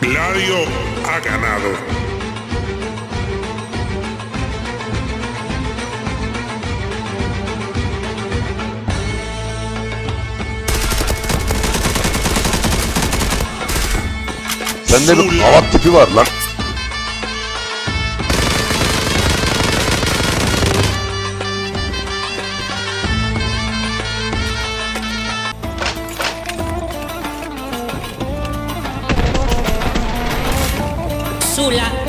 Gladio ha ganado. Sende bir havat tipi var lan. Sula